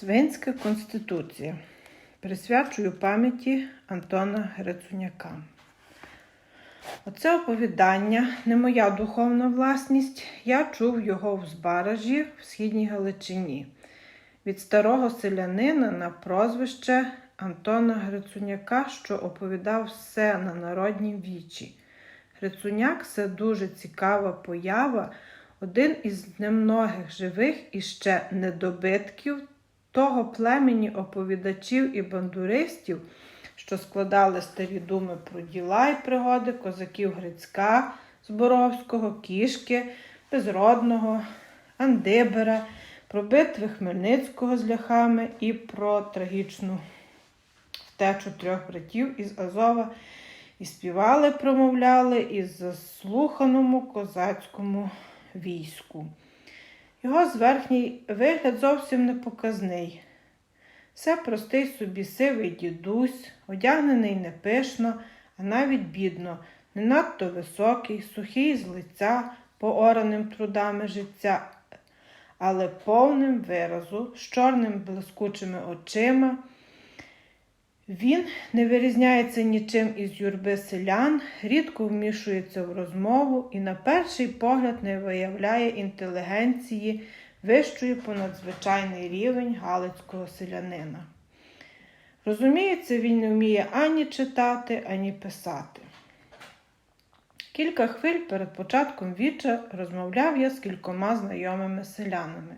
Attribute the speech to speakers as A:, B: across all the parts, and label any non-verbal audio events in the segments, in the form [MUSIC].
A: Свинська конституція. Присвячую пам'яті Антона Грицуняка. Оце оповідання не моя духовна власність. Я чув його в Збаражі в східній Галичині від старого селянина на прозвище Антона Грицуняка, що оповідав все на народній вічі. Грицуняк це дуже цікава поява, один із немногих живих і ще недобитків того племені оповідачів і бандуристів, що складали старі думи про діла і пригоди козаків Грицька, Зборовського, Кішки, Безродного, Андибера, про битви Хмельницького з ляхами і про трагічну втечу трьох братів із Азова. І співали, промовляли із заслуханому козацькому війську. Його зверхній вигляд зовсім не показний. Все простий собі сивий дідусь, одягнений не пишно, а навіть бідно, не надто високий, сухий з лиця, поораним трудами життя, але повним виразу, з чорним блискучими очима. Він не вирізняється нічим із юрби селян, рідко вмішується в розмову і на перший погляд не виявляє інтелігенції вищої понадзвичайний рівень галицького селянина. Розуміється, він не вміє ані читати, ані писати. Кілька хвиль перед початком віча розмовляв я з кількома знайомими селянами.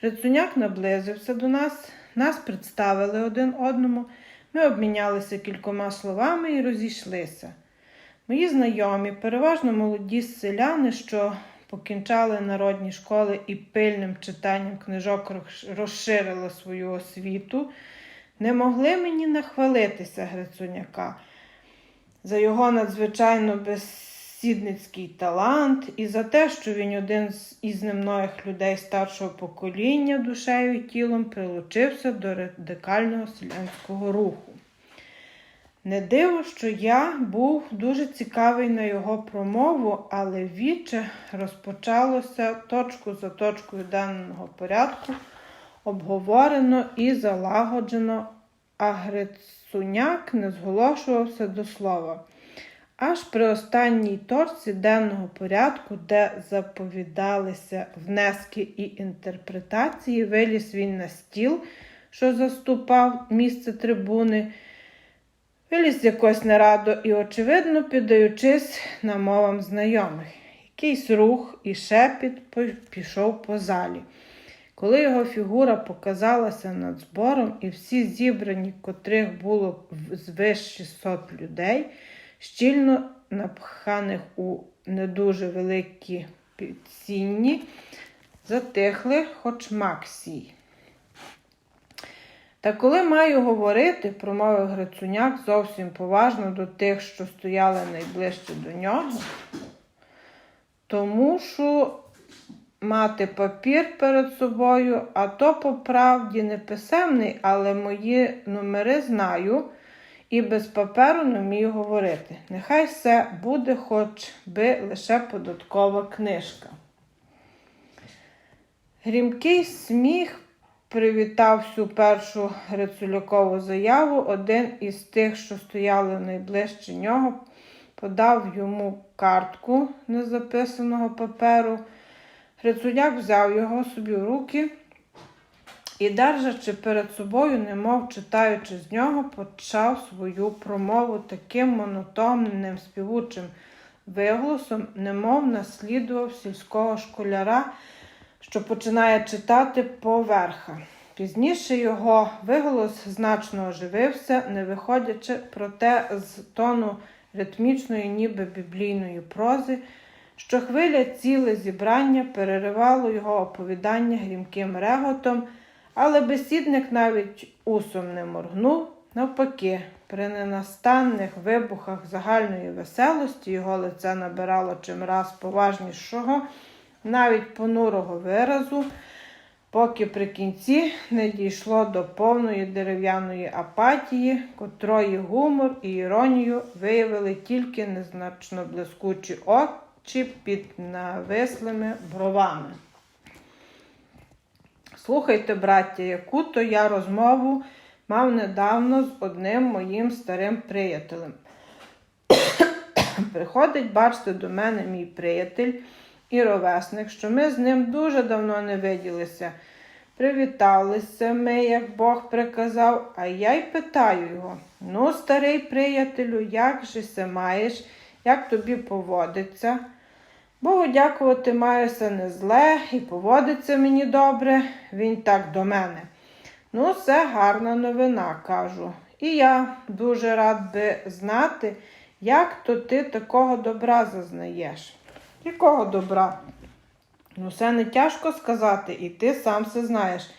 A: Грицуняк наблизився до нас, нас представили один одному. Ми обмінялися кількома словами і розійшлися. Мої знайомі, переважно молоді селяни, що покінчали народні школи і пильним читанням книжок розширили свою освіту, не могли мені нахвалитися Грицуняка за його надзвичайно безсідницький талант і за те, що він один із немногих людей старшого покоління душею і тілом прилучився до радикального селянського руху. Не диво, що я був дуже цікавий на його промову, але віче розпочалося точку за точкою денного порядку, обговорено і залагоджено, а Грицуняк не зголошувався до слова. Аж при останній точці денного порядку, де заповідалися внески і інтерпретації, виліз він на стіл, що заступав місце трибуни, виліз якось нерадо і, очевидно, піддаючись намовам знайомих. Якийсь рух і шепіт пішов по залі. Коли його фігура показалася над збором, і всі зібрані, котрих було звиш 600 людей, щільно напханих у не дуже великі підсінні, затихли, хоч максій. Та коли маю говорити, промовив Грицуняк зовсім поважно до тих, що стояли найближче до нього, то мушу мати папір перед собою, а то по правді не писемний, але мої номери знаю і без паперу не вмію говорити. Нехай все буде хоч би лише податкова книжка. Грімкий сміх привітав всю першу Грицулякову заяву. Один із тих, що стояли найближче нього, подав йому картку незаписаного паперу. Грицуляк взяв його собі в руки і, держачи перед собою, немов читаючи з нього, почав свою промову таким монотонним співучим виголосом, немов наслідував сільського школяра, що починає читати поверха. Пізніше його виголос значно оживився, не виходячи, проте з тону ритмічної, ніби біблійної прози. Що хвиля ціле зібрання переривало його оповідання грімким реготом, але бесідник навіть усом не моргнув. Навпаки, при ненастанних вибухах загальної веселості його лице набирало чимраз поважнішого, навіть понурого виразу, поки при кінці не дійшло до повної дерев'яної апатії, котрої гумор і іронію виявили тільки незначно блискучі очі під навислими бровами. Слухайте, браття, яку то я розмову мав недавно з одним моїм старим приятелем. Приходить, бачите, до мене мій приятель і ровесник, що ми з ним дуже давно не виділися. Привіталися ми, як Бог приказав, а я й питаю його: ну, старий приятелю, як же се маєш, як тобі поводиться? Богу дякувати, маюся не зле і поводиться мені добре. Він так до мене. Ну, це гарна новина, кажу. І я дуже рад би знати, як то ти такого добра зазнаєш. Якого добра? Ну, це не тяжко сказати, і ти сам все знаєш.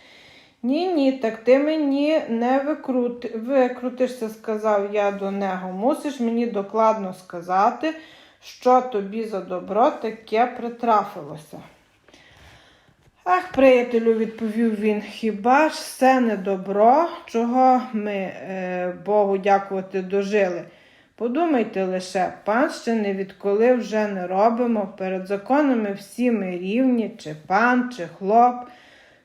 A: Ні, ні, так ти мені не викрути, викрутишся, сказав я до нього. Мусиш мені докладно сказати, що тобі за добро таке притрафилося. Ах, приятелю, відповів він, хіба ж все не добро, чого ми, е, Богу дякувати, дожили? Подумайте лише, панщини відколи вже не робимо, перед законами всі ми рівні, чи пан, чи хлоп.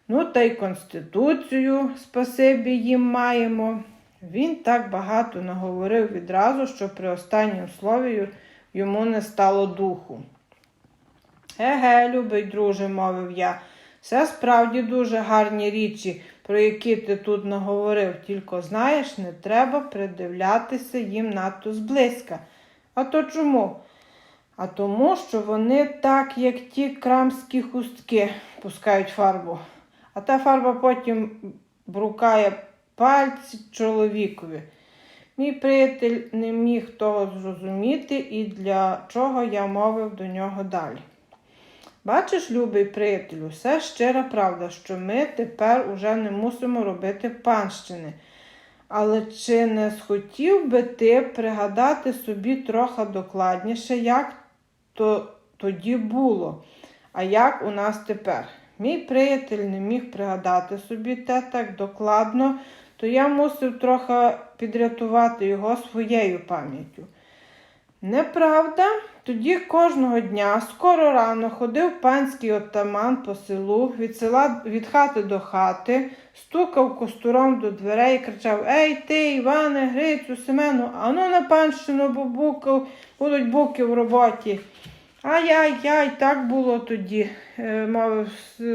A: Ну, та й Конституцію, спасибі їм маємо. Він так багато наговорив відразу, що при останньому слові йому не стало духу. Еге, любий друже, мовив я, це справді дуже гарні річі, про які ти тут наговорив, тільки знаєш, не треба придивлятися їм надто зблизька. А то чому? А тому, що вони так, як ті крамські хустки, пускають фарбу, а та фарба потім брукає пальці чоловікові. Мій приятель не міг того зрозуміти і для чого я мовив до нього далі. Бачиш, любий приятелю, все щира правда, що ми тепер уже не мусимо робити панщини. Але чи не схотів би ти пригадати собі трохи докладніше, як то тоді було, а як у нас тепер? Мій приятель не міг пригадати собі те так докладно, то я мусив трохи підрятувати його своєю пам'яттю. Неправда, тоді кожного дня, скоро рано, ходив панський отаман по селу від від хати до хати, стукав костуром до дверей і кричав Ей ти, Іване, Грицю, Семену, ану на панщину, бо букав, будуть буки в роботі. Ай-яй-яй, так було тоді, е, мовив,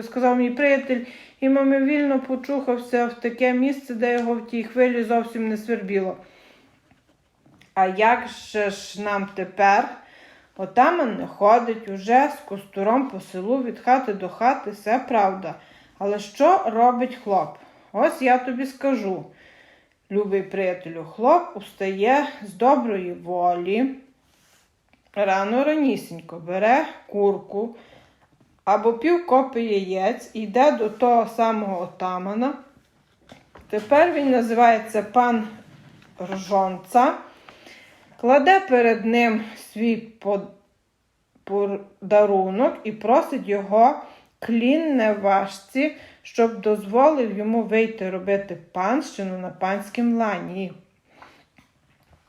A: сказав мій приятель, і мимовільно почухався в таке місце, де його в тій хвилі зовсім не свербіло. А як же ж нам тепер? Отаман не ходить уже з костуром по селу від хати до хати, все правда. Але що робить хлоп? Ось я тобі скажу, любий приятелю, хлоп устає з доброї волі. Рано ранісінько бере курку або пів копи яєць йде до того самого отамана. Тепер він називається пан Ржонца, кладе перед ним свій подарунок і просить його клін неважці, щоб дозволив йому вийти робити панщину на панськім лані.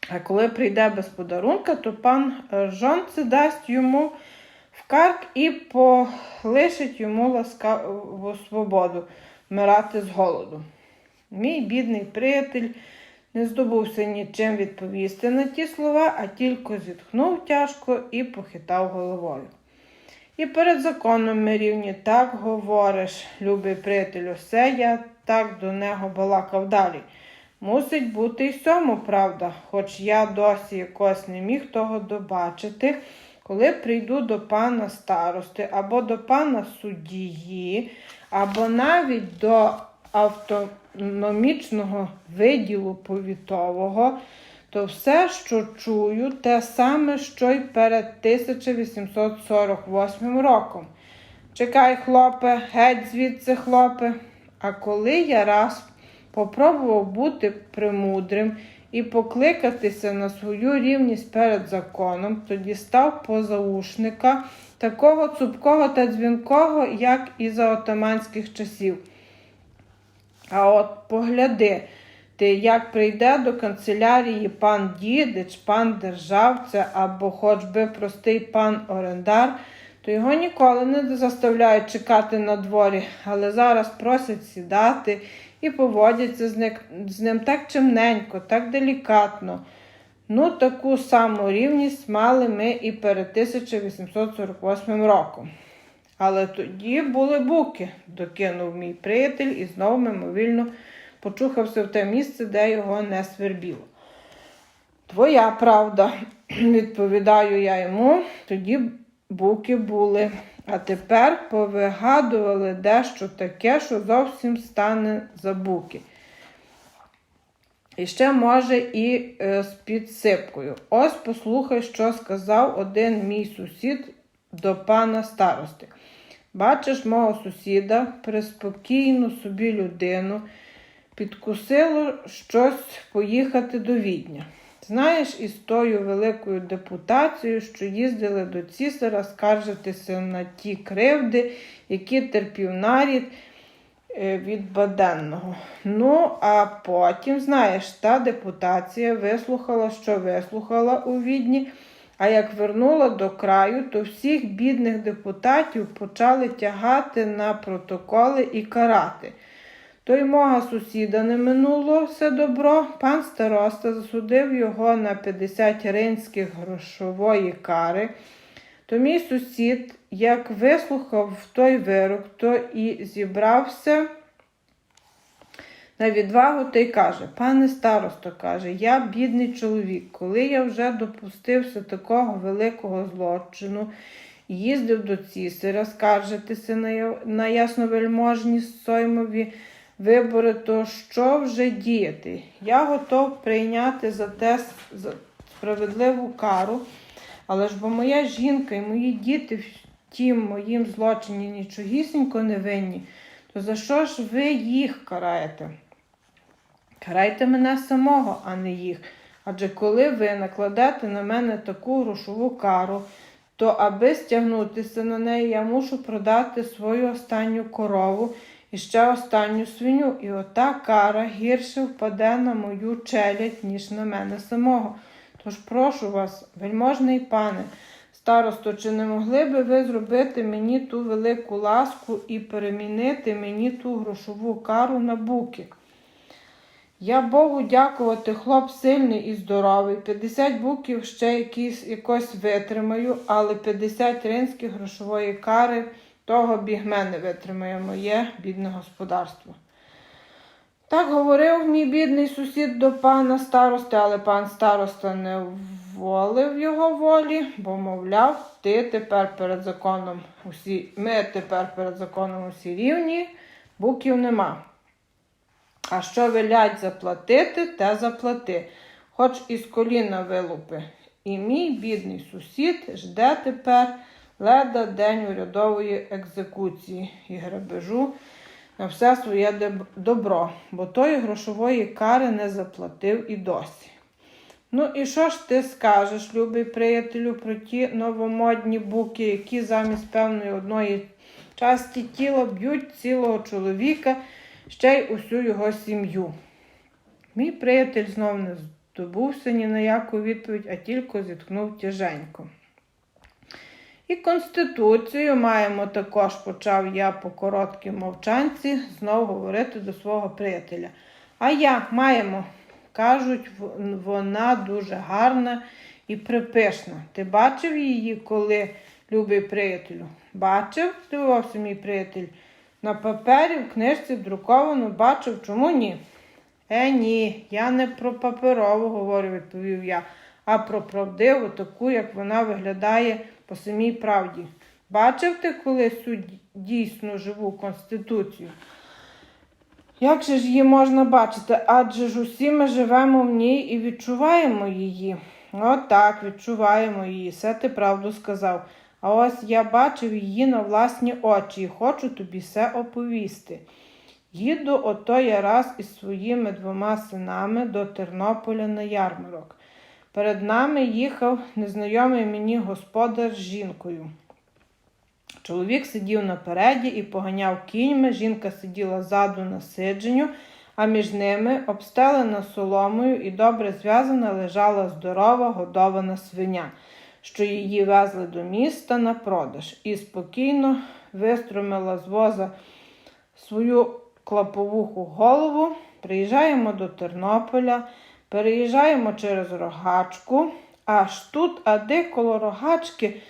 A: А коли прийде без подарунка, то пан Жонце дасть йому в карк і полишить йому ласкаву свободу вмирати з голоду. Мій бідний приятель не здобувся нічим відповісти на ті слова, а тільки зітхнув тяжко і похитав головою. І перед законом ми рівні так говориш, любий приятелю, все я так до нього балакав далі. Мусить бути й сьому правда, хоч я досі якось не міг того добачити, коли прийду до пана старости, або до пана суддії, або навіть до автономічного виділу повітового, то все, що чую, те саме, що й перед 1848 роком. Чекай, хлопе, геть звідси, хлопе. А коли я раз попробував бути премудрим і покликатися на свою рівність перед законом, тоді став позаушника, такого цупкого та дзвінкого, як і за отаманських часів. А от погляди, ти як прийде до канцелярії пан дідич, пан державця або хоч би простий пан орендар, то його ніколи не заставляють чекати на дворі, але зараз просять сідати і поводяться з ним, з ним так чимненько, так делікатно. Ну, таку саму рівність мали ми і перед 1848 роком. Але тоді були буки, докинув мій приятель і знову мимовільно почухався в те місце, де його не свербіло. Твоя правда, [CLEARS THROAT] відповідаю я йому, тоді буки були. А тепер повигадували дещо таке, що зовсім стане за буки. І ще, може, і е, з підсипкою. Ось послухай, що сказав один мій сусід до пана старости. Бачиш мого сусіда, приспокійну собі людину, підкусило щось поїхати до Відня. Знаєш, із тою великою депутацією, що їздили до цісара скаржитися на ті кривди, які терпів нарід е, від Баденного. Ну, а потім, знаєш, та депутація вислухала, що вислухала у Відні. А як вернула до краю, то всіх бідних депутатів почали тягати на протоколи і карати. То й мого сусіда не минуло все добро. Пан староста засудив його на 50 ринських грошової кари. То мій сусід, як вислухав той вирок, то і зібрався на відвагу та й каже: Пане старосто, каже, я бідний чоловік, коли я вже допустився такого великого злочину, їздив до цісаря скаржитися на, я- на ясновельможні Соймові вибори, то що вже діяти? Я готов прийняти за те за справедливу кару, але ж бо моя жінка і мої діти в тім моїм злочині нічогісінько не винні, то за що ж ви їх караєте? Карайте мене самого, а не їх. Адже коли ви накладете на мене таку грошову кару, то аби стягнутися на неї, я мушу продати свою останню корову і ще останню свиню. І ота кара гірше впаде на мою челядь, ніж на мене самого. Тож прошу вас, вельможний пане, старосто, чи не могли би ви зробити мені ту велику ласку і перемінити мені ту грошову кару на буки? Я Богу дякувати, хлоп сильний і здоровий. 50 буків ще якісь, якось витримаю, але 50 ринських грошової кари того бігме не витримає моє бідне господарство. Так говорив мій бідний сусід до пана старости, але пан староста не волив його волі, бо, мовляв, ти тепер перед законом усі, ми тепер перед законом усі рівні, буків нема. А що велять заплатити, те заплати, хоч із коліна вилупи. І мій бідний сусід жде тепер леда день урядової екзекуції і грабежу на все своє добро, бо тої грошової кари не заплатив і досі. Ну і що ж ти скажеш, любий приятелю, про ті новомодні буки, які замість певної одної часті тіла б'ють цілого чоловіка, ще й усю його сім'ю? Мій приятель знов не здобувся ні на яку відповідь, а тільки зітхнув тяженько. І Конституцію маємо також, почав я по короткій мовчанці знов говорити до свого приятеля. А я маємо, кажуть, вона дуже гарна і припишна. Ти бачив її, коли, любий приятелю? Бачив, здивувався мій приятель. На папері, в книжці друковано бачив, чому ні? Е, ні, я не про паперову говорю, відповів я, а про правдиву, таку, як вона виглядає по самій правді. Бачив ти колись цю дійсну живу конституцію? Як же ж її можна бачити? Адже ж усі ми живемо в ній і відчуваємо її. Отак, відчуваємо її, все ти правду сказав. А ось я бачив її на власні очі і хочу тобі все оповісти. Їду ото я раз із своїми двома синами до Тернополя на ярмарок. Перед нами їхав незнайомий мені господар з жінкою. Чоловік сидів напереді і поганяв кіньми, жінка сиділа ззаду на сидженню, а між ними, обстелена соломою і добре зв'язана, лежала здорова годована свиня. що її везли до міста на продаж, і спокійно виструмила з воза свою клаповуху голову. Приїжджаємо до Тернополя, переїжджаємо через рогачку. Аж тут, а де коло рогачки,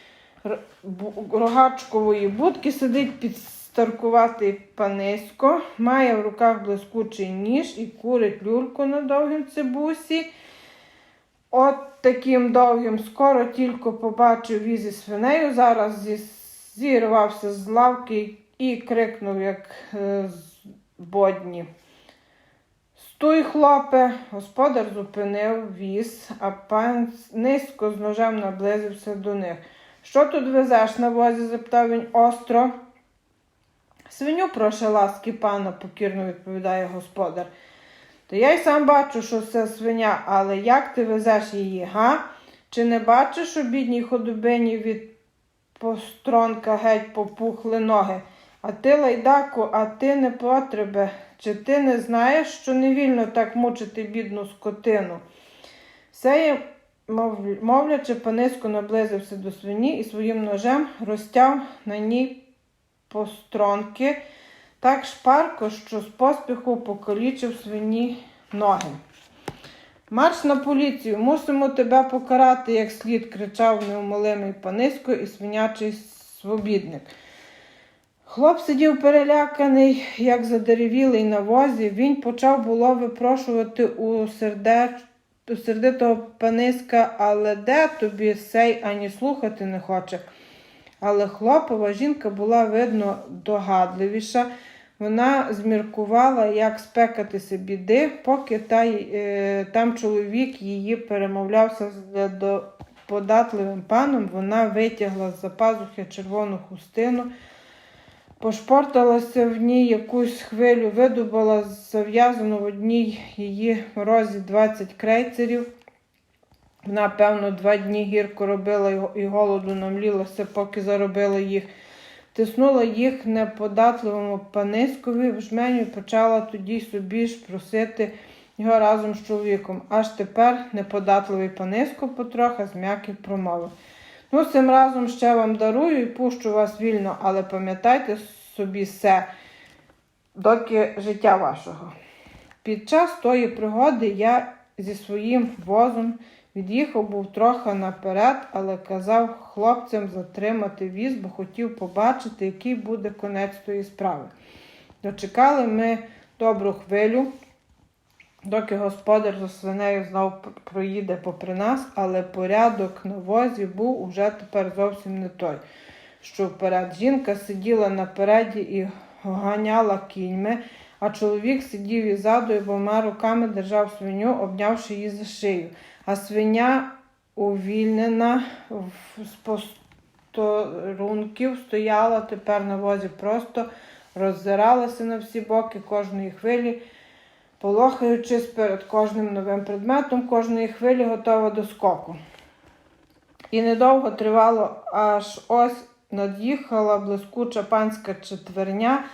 A: рогачкової будки сидить підстаркуватий панисько, має в руках блискучий ніж і курить люльку на довгім цибусі. От таким довгим скоро тільки побачив віз із свинею. Зараз зі- зірвався з лавки і крикнув, як е, з бодні. Стуй, хлопе, господар зупинив віз, а пан низько з ножем наблизився до них. Що тут везеш на возі? запитав він остро. Свиню проше ласки пана, покірно відповідає господар. То я й сам бачу, що це свиня, але як ти везеш її, га? Чи не бачиш, що бідній ходобині від постронка геть попухли ноги? А ти, лайдаку, а ти не потребе. Чи ти не знаєш, що не вільно так мучити бідну скотину? Сеє, мовлячи, паниско наблизився до свині і своїм ножем розтяв на ній постронки так шпарко, що з поспіху покалічив свині ноги. Марш на поліцію, мусимо тебе покарати, як слід, кричав неумолимий панисько і свинячий свобідник. Хлоп сидів переляканий, як задеревілий на возі. Він почав було випрошувати у, сердеч... у сердитого паниська, але де тобі сей ані слухати не хоче. Але хлопова жінка була, видно, догадливіша. Вона зміркувала, як спекатися біди, поки та, е, там чоловік її перемовлявся з податливим паном. Вона витягла з-за пазухи червону хустину, пошпорталася в ній якусь хвилю, видобала зав'язану в одній її розі 20 крейцерів. Вона, певно, два дні гірко робила і- голоду намлілася, поки заробила їх. Тиснула їх неподатливому панискові в жменю і почала тоді собі ж просити його разом з чоловіком. Аж тепер неподатливий паниско потроха зм'яків промовив. Ну, цим разом ще вам дарую і пущу вас вільно, але пам'ятайте собі все, доки життя вашого. Під час тої пригоди я зі своїм возом від'їхав був трохи наперед, але казав хлопцям затримати віз, бо хотів побачити, який буде конець тої справи. Дочекали ми добру хвилю, доки господар за свинею знов проїде попри нас, але порядок на возі був уже тепер зовсім не той. Що вперед жінка сиділа напереді і ганяла кіньми, а чоловік сидів іззаду і обома руками держав свиню, обнявши її за шию. А свиня, увільнена з посторунків, стояла тепер на возі просто, роззиралася на всі боки кожної хвилі, полохаючись перед кожним новим предметом, кожної хвилі готова до скоку. І недовго тривало, аж ось над'їхала блискуча панська четверня,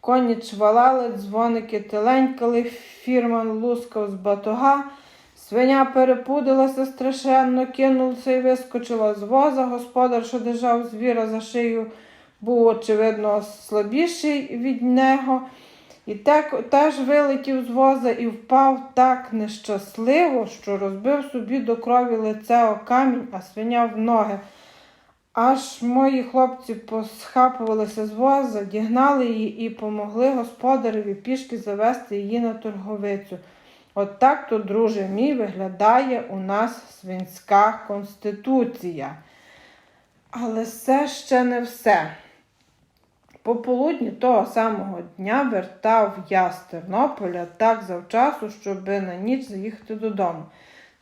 A: коні чвалали, дзвоники теленькали, фірман лускав з батога. Свиня перепудилася страшенно, кинулася і вискочила з воза. Господар, що держав звіра за шию, був, очевидно, слабіший від нього. І так, теж вилетів з воза і впав так нещасливо, що розбив собі до крові лице о камінь, а свиня в ноги. Аж мої хлопці посхапувалися з воза, дігнали її і помогли господареві пішки завести її на торговицю. От так то, друже мій, виглядає у нас свинська конституція. Але це ще не все. Пополудні того самого дня вертав я з Тернополя так завчасу, щоби на ніч заїхати додому.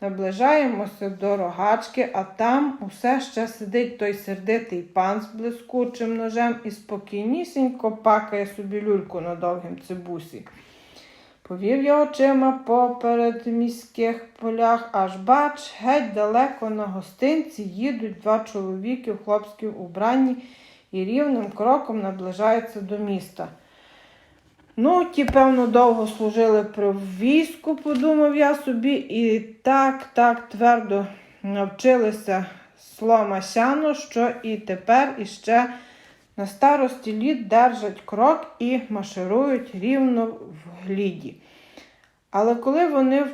A: Наближаємося до рогачки, а там усе ще сидить той сердитий пан з блискучим ножем і спокійнісінько пакає собі люльку на довгім цибусі. Повів я очима поперед міських полях, аж бач, геть далеко на гостинці їдуть два чоловіки в хлопській убранні і рівним кроком наближаються до міста. Ну, ті, певно, довго служили при війську, подумав я собі, і так, так твердо навчилися слома сяно, що і тепер іще на старості літ держать крок і марширують рівно в гліді. Але коли вони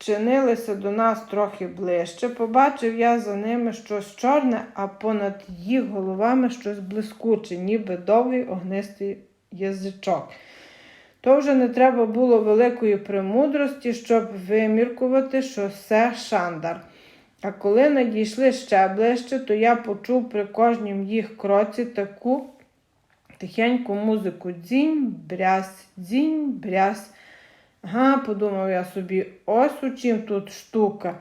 A: вчинилися до нас трохи ближче, побачив я за ними щось чорне, а понад їх головами щось блискуче, ніби довгий огнистий язичок. То вже не треба було великої премудрості, щоб виміркувати, що це шандар. А коли надійшли ще ближче, то я почув при кожнім їх кроці таку тихеньку музику дзінь, брязь, дзінь, брязь. Ага, подумав я собі, ось у чим тут штука.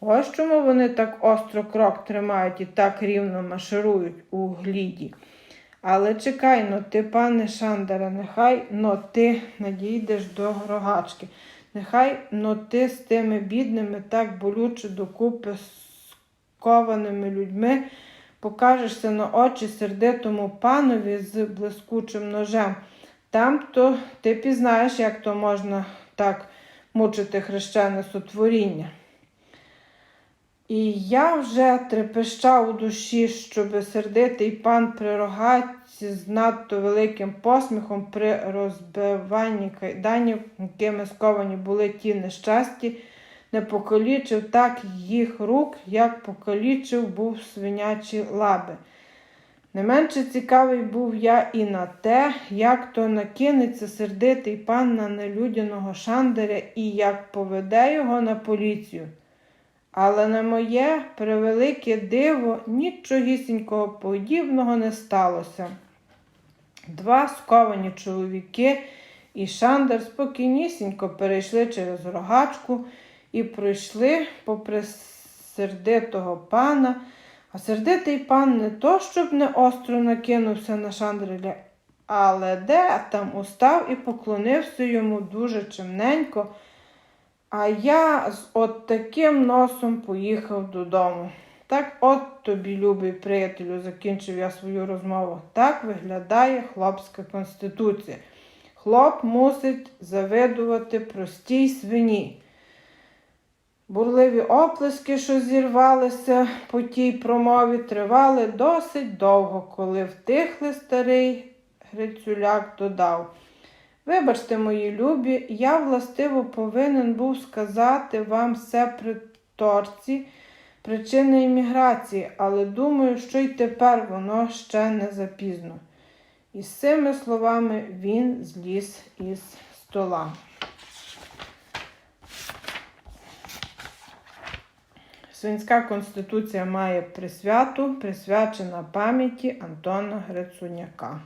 A: Ось чому вони так остро крок тримають і так рівно марширують у гліді. Але чекай, но ти, пане Шандере, нехай но ти надійдеш до рогачки. Нехай но ти з тими бідними так болюче докупи скованими людьми покажешся на очі сердитому панові з блискучим ножем. Там то ти пізнаєш, як то можна так мучити хрещене сотворіння. І я вже трепещав у душі, щоб сердитий пан при рогаці з надто великим посміхом при розбиванні кайданів, якими сковані були ті нещасті, не покалічив так їх рук, як покалічив був свинячі лаби. Не менше цікавий був я і на те, як то накинеться сердитий пан на нелюдяного шандаря і як поведе його на поліцію. Але на моє превелике диво нічогісінького подібного не сталося. Два сковані чоловіки і Шандер спокійнісінько перейшли через рогачку і пройшли попри сердитого пана. А сердитий пан не то, щоб не остро накинувся на Шандреля, але де там устав і поклонився йому дуже чимненько. А я з от таким носом поїхав додому. Так от тобі, любий приятелю, закінчив я свою розмову. Так виглядає хлопська конституція. Хлоп мусить завидувати простій свині. Бурливі оплески, що зірвалися по тій промові, тривали досить довго, коли втихли старий Грицюляк додав. Вибачте, мої любі, я властиво повинен був сказати вам все при торці причини імміграції, але думаю, що й тепер воно ще не запізно. І з цими словами він зліз із стола. Свинська конституція має присвяту, присвячена пам'яті Антона Грицуняка.